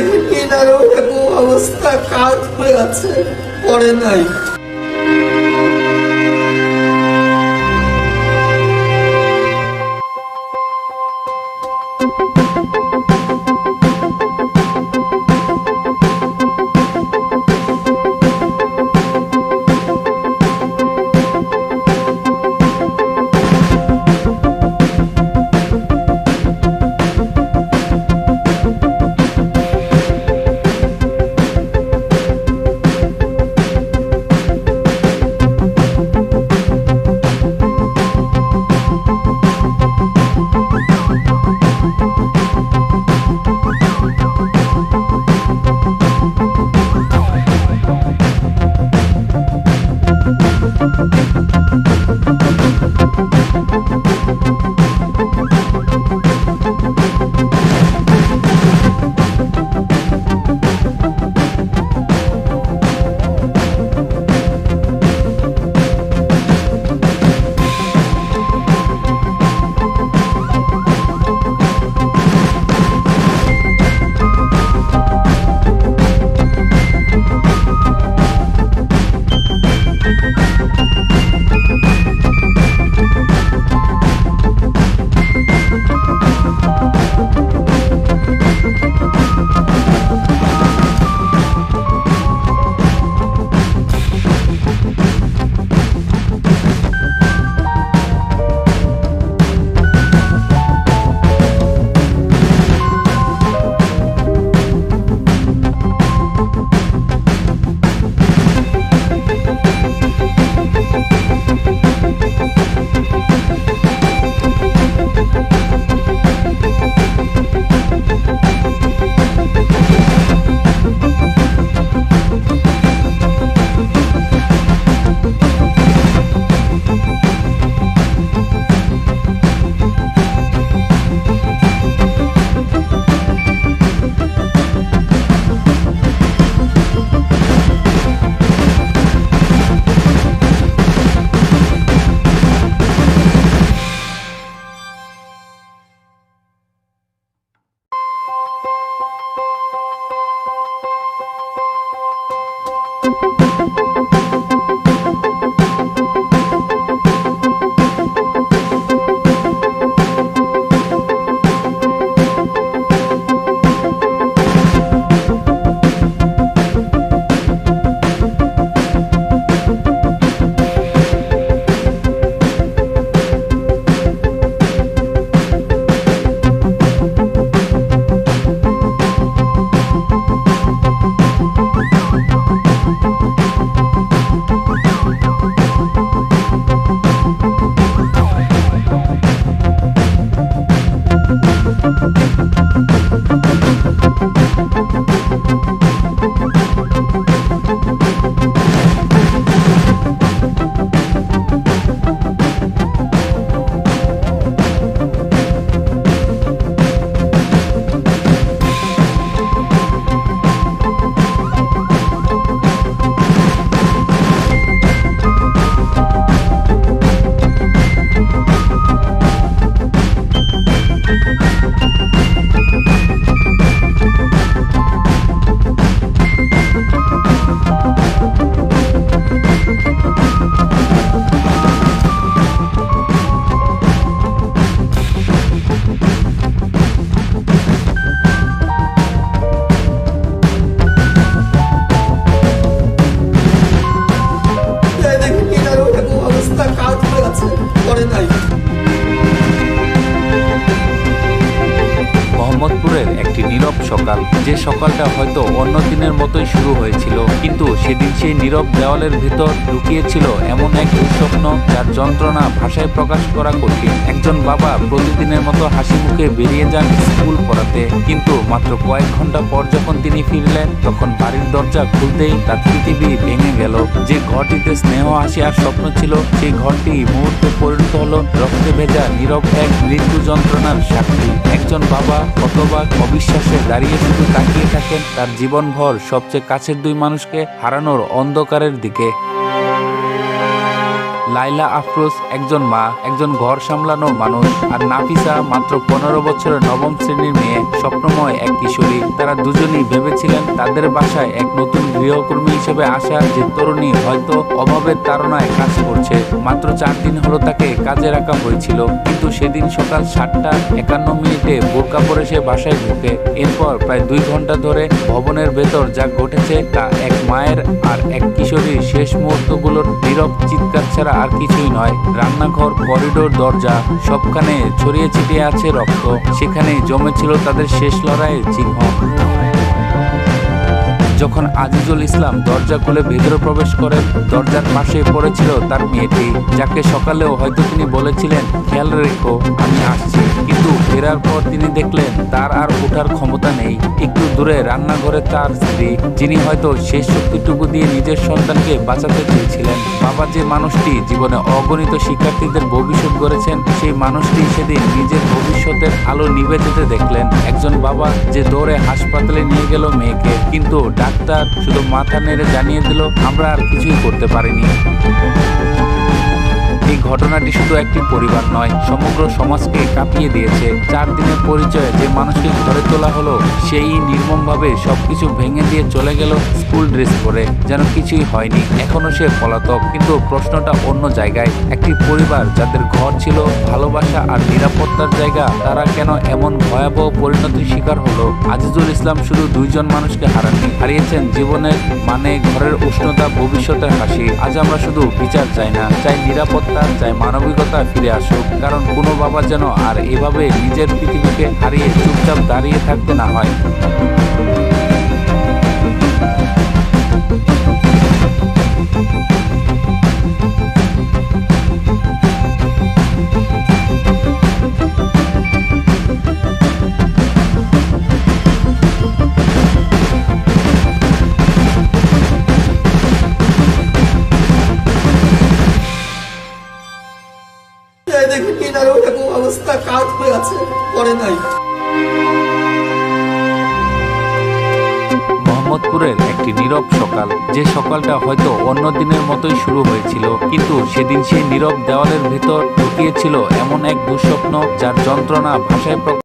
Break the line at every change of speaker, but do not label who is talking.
দেখি কিনারও এরকম অবস্থা কাজ হয়ে আছে পড়ে নাই। এই
মোহাম্মদপুরের একটি নীরব সকাল। যে সকালটা হয়তো অন্য দিনের মতোই শুরু হয়েছিল, কিন্তু সেদিন সেই নীরব দেওয়ালের ভেতর লুকিয়েছিল এমন এক দুঃস্বপ্ন যার যন্ত্রণা ভাষায় প্রকাশ করা কঠিন। একজন বাবা প্রতিদিনের মতো হাসি মুখে বেরিয়ে যান স্কুল পড়াতে, কিন্তু মাত্র কয়েক ঘণ্টা পর যখন তিনি ফিরলেন, তখন বাড়ির দরজা খুলতেই তার পৃথিবী ভেঙে গেল। যে ঘরটিতে স্নেহ, হাসি আর স্বপ্ন ছিল, সেই ঘরটি মুহূর্তে পরিণত হলো রক্তে ভেজা নীরব এক মৃত্যু যন্ত্রণার সাক্ষী। একজন বাবা হতবাক অবিশ্বাসে দাঁড়িয়ে শুধু তাকিয়ে থাকেন, তার জীবনভর সবচেয়ে কাছের দুই মানুষকে হারানোর অন্ধকারের দিকে লাইলা আফরোজ একজন মা, একজন ঘর সামলানো মানুষ আর নাফিসা মাত্র পনেরো বছরের নবম শ্রেণির মেয়ে, স্বপ্নময় এক কিশোরী। তারা দুজনেই ভেবেছিলেন তাদের বাসায় এক নতুন গৃহকর্মী হিসেবে আসা যে তরুণী হয়তো অভাবের তাড়নায় কাজ করছে। মাত্র চার দিন হলো তাকে কাজে রাখা হয়েছিল, কিন্তু সেদিন সকাল সাতটা একান্ন মিনিটে বোরকা পরে সে বাসায় ঢুকে। এরপর প্রায় দুই ঘণ্টা ধরে ভবনের ভেতর যা ঘটেছে তা এক মায়ের আর এক কিশোরীর শেষ মুহূর্তগুলোর নীরব চিৎকার ছাড়া আর কিছুই নয়। রান্নাঘর, করিডোর, দরজা, সবখানে ছড়িয়ে ছিটিয়ে আছে রক্ত। সেখানে জমেছিল তাদের শেষ লড়াইয়ের চিহ্ন। যখন আজিজুল ইসলাম দরজা খুলে ভেতরে প্রবেশ করেন, দরজার পাশে পড়েছিল তার মেয়েটি, যাকে সকালেও হয়তো তিনি বলেছিলেন, খেয়াল রেখো, আমি আসছি। কিন্তু ফেরার পর তিনি দেখলেন, তার আর ওঠার ক্ষমতা নেই। একটু দূরে রান্নাঘরে তার স্ত্রী, যিনি হয়তো শেষ শক্তিটুকু দিয়ে নিজের সন্তানকে বাঁচাতে চেয়েছিলেন। বাবা যে মানুষটি জীবনে অগণিত শিক্ষার্থীদের ভবিষ্যৎ গড়েছেন, সেই মানুষটি সেদিন নিজের ভবিষ্যতের আলো নিভে যেতে দেখলেন। একজন বাবা যে দৌড়ে হাসপাতালে নিয়ে গেল মেয়েকে, কিন্তু ডাক্তার শুধু মাথা নেড়ে জানিয়ে দিল আমরা আর কিছুই করতে পারিনি। এই ঘটনাটি শুধু একটি পরিবার নয়, সমগ্র সমাজকে কাঁপিয়ে দিয়েছে। চার দিনের পরিচয়ে যে মানুষকে ঘরে তোলা হলো, সেই নির্মমভাবে সবকিছু ভেঙে দিয়ে চলে গেল স্কুল ড্রেস পরে। যেন কিছুই হয়নি এখনও সে পলাতক। কিন্তু প্রশ্নটা অন্য জায়গায়। একটি পরিবার যাদের ঘর ছিল, ভালোবাসা আর নিরাপত্তার জায়গা, তারা কেন এমন ভয়াবহ পরিণতির শিকার হলো? আজিজুল ইসলাম শুধু দুইজন মানুষকে হারাননি, হারিয়েছেন জীবনের মানে ঘরের উষ্ণতা, ভবিষ্যতের হাসি। আজ আমরা শুধু বিচার চাই না, চাই নিরাপত্তা চাই মানবিকতা ফিরে আসুক। কারণ কোনো বাবা যেন আর এভাবে নিজের পৃথিবীকে হারিয়ে চুপচাপ দাঁড়িয়ে থাকতে না হয়।
পরে নাই।
মোহাম্মদপুরের একটি নীরব সকাল। যে সকালটা হয়তো অন্য দিনের মতোই শুরু হয়েছিল, কিন্তু সেদিন সেই নীরব দেওয়ালের ভেতর ঢুকিয়েছিল এমন এক দুঃস্বপ্ন যার যন্ত্রণা ভাষায়